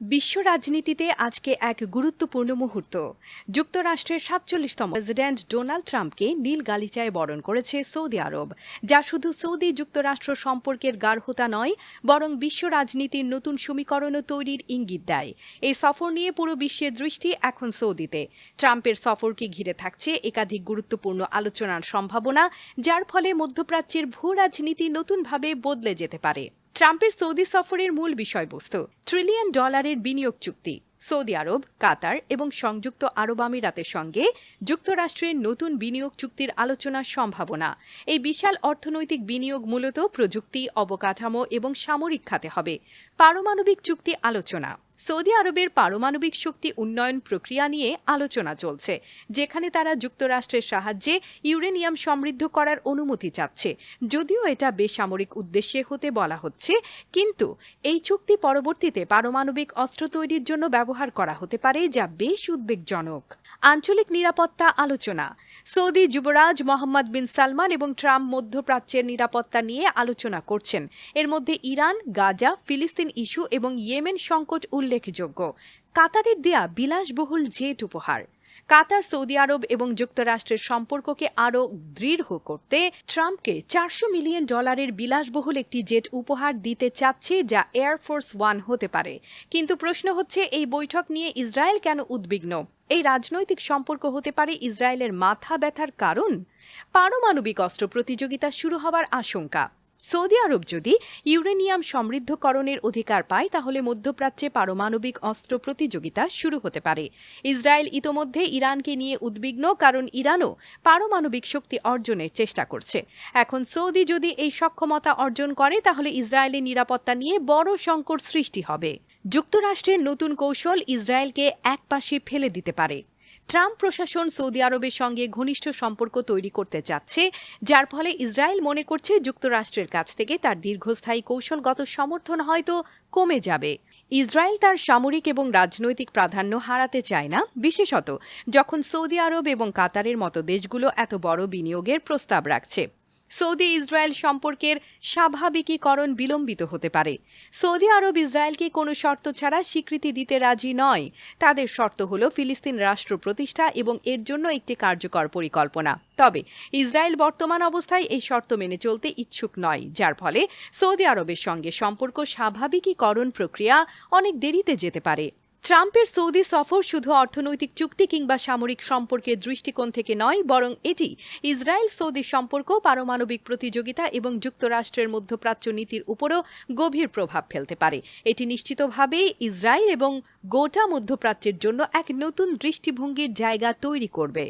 বিশ্ব রাজনীতিতে আজকে এক গুরুত্বপূর্ণ মুহূর্ত। যুক্তরাষ্ট্রের সাতচল্লিশতম প্রেসিডেন্ট ডোনাল্ড ট্রাম্পকে নীল গালিচায় বরণ করেছে সৌদি আরব। যা শুধু সৌদি যুক্তরাষ্ট্র সম্পর্কের গাঢ়তা নয়, বরং বিশ্ব রাজনীতির নতুন সমীকরণও তৈরির ইঙ্গিত দেয়। এই সফর নিয়ে পুরো বিশ্বের দৃষ্টি এখন সৌদিতে। ট্রাম্পের সফরকে ঘিরে থাকছে একাধিক গুরুত্বপূর্ণ আলোচনার সম্ভাবনা, যার ফলে মধ্যপ্রাচ্যের ভূ রাজনীতি নতুনভাবে বদলে যেতে পারে। ট্রাম্পের সৌদি সফরের মূল বিষয়বস্তু ট্রিলিয়ন ডলারের বিনিয়োগ চুক্তি, সৌদি আরব, কাতার এবং সংযুক্ত আরব আমিরাতের সঙ্গে যুক্তরাষ্ট্রের নতুন বিনিয়োগ চুক্তির আলোচনার সম্ভাবনা। এই বিশাল অর্থনৈতিক বিনিয়োগ মূলত প্রযুক্তি, অবকাঠামো এবং সামরিক খাতে হবে। পারমাণবিক চুক্তি আলোচনা। সৌদি আরবের পারমাণবিক শক্তি উন্নয়ন প্রক্রিয়া নিয়ে আলোচনা চলছে, যেখানে তারা যুক্তরাষ্ট্রের সাহায্যে ইউরেনিয়াম সমৃদ্ধ করার অনুমতি চাচ্ছে। যদিও এটা বেসামরিক উদ্দেশ্যে হতে বলা হচ্ছে, কিন্তু এই চুক্তি পরবর্তীতে পারমাণবিক অস্ত্র তৈরির জন্য ব্যবহার করা হতে পারে, যা বেশ উদ্বেগজনক। আঞ্চলিক নিরাপত্তা আলোচনা। সৌদি যুবরাজ মোহাম্মদ বিন সালমান এবং ট্রাম্প মধ্যপ্রাচ্যের নিরাপত্তা নিয়ে আলোচনা করছেন। এর মধ্যে ইরান, গাজা, ফিলিস্তিন ইস্যু এবং ইয়েমেন সংকট উল্লেখযোগ্য। কাতারের দেয়া বিলাসবহুল জেট উপহার। কাতার, সৌদি আরব এবং যুক্তরাষ্ট্রের সম্পর্ককে আরও দৃঢ় করতে ট্রাম্পকে চারশো মিলিয়ন ডলারের বিলাসবহুল একটি জেট উপহার দিতে চাচ্ছে যা এয়ারফোর্স ওয়ান হতে পারে। কিন্তু প্রশ্ন হচ্ছে, এই বৈঠক নিয়ে ইসরায়েল কেন উদ্বিগ্ন? এই রাজনৈতিক সম্পর্ক হতে পারে ইসরায়েলের মাথা ব্যথার কারণ? পারমাণবিক অস্ত্র প্রতিযোগিতা শুরু হওয়ার আশঙ্কা। সৌদি আরব যদি ইউরেনিয়াম সমৃদ্ধকরণের অধিকার পায়, তাহলে মধ্যপ্রাচ্যে পারমাণবিক অস্ত্র প্রতিযোগিতা শুরু হতে পারে। ইসরায়েল ইতোমধ্যে ইরানকে নিয়ে উদ্বিগ্ন, কারণ ইরানও পারমাণবিক শক্তি অর্জনের চেষ্টা করছে। এখন সৌদি যদি এই সক্ষমতা অর্জন করে, তাহলে ইসরায়েলের নিরাপত্তা নিয়ে বড় সংকট সৃষ্টি হবে। যুক্তরাষ্ট্রের নতুন কৌশল ইসরায়েলকে একপাশে ফেলে দিতে পারে। ট্রাম্প প্রশাসন সৌদি আরবের সঙ্গে ঘনিষ্ঠ সম্পর্ক তৈরি করতে যাচ্ছে যার ফলে ইসরায়েল মনে করছে যুক্তরাষ্ট্রের কাছ থেকে তার দীর্ঘস্থায়ী কৌশলগত সমর্থন হয়তো কমে যাবে। ইসরায়েল তার সামরিক এবং রাজনৈতিক প্রাধান্য হারাতে চায় না, বিশেষত যখন সৌদি আরব এবং কাতারের মতো দেশগুলো এত বড় বিনিয়োগের প্রস্তাব রাখছে। সৌদি ইসরায়েল সম্পর্কের স্বাভাবিকীকরণ বিলম্বিত হতে পারে। সৌদি আরব ইসরায়েলকে কোনো শর্ত ছাড়া স্বীকৃতি দিতে রাজি নয়। তাদের শর্ত হল ফিলিস্তিন রাষ্ট্র প্রতিষ্ঠা এবং এর জন্য একটি কার্যকর পরিকল্পনা। তবে ইসরায়েল বর্তমান অবস্থায় এই শর্ত মেনে চলতে ইচ্ছুক নয়, যার ফলে সৌদি আরবের সঙ্গে সম্পর্ক স্বাভাবিকীকরণ প্রক্রিয়া অনেক দেরিতে যেতে পারে। ট্রাম্পের সৌদি সফর শুধু অর্থনৈতিক চুক্তি কিংবা সামরিক সম্পর্কের দৃষ্টিকোণ থেকে নয়, বরং এটি ইসরায়েল সৌদি সম্পর্ক, পারমাণবিক প্রতিযোগিতা এবং যুক্তরাষ্ট্রের মধ্যপ্রাচ্য নীতির উপরও গভীর প্রভাব ফেলতে পারে। এটি নিশ্চিতভাবে ইসরায়েল এবং গোটা মধ্যপ্রাচ্যের জন্য এক নতুন দৃষ্টিভঙ্গির জায়গা তৈরি করবে।